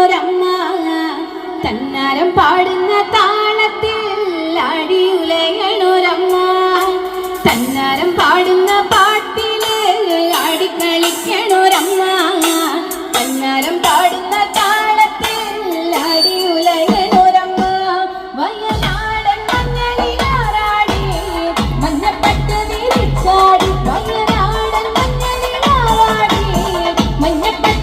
ഒരമ്മ തന്നാരം പാടുന്ന താളത്തിൽ അടിയുലയണൊരമ്മ തന്നാരം പാടുന്ന പാട്ടിൽ അടിക്കളിക്കണൊരമ്മ. തന്നാരം പാടുന്ന താളത്തിൽ അടിയുലയണൊരമ്മ വയനാടൻ മഞ്ഞളിലാറാടി മഞ്ഞപ്പട്ട് തിരിച്ചാടി വയനാടൻ മഞ്ഞളിലാറാടി മഞ്ഞപ്പട്ട്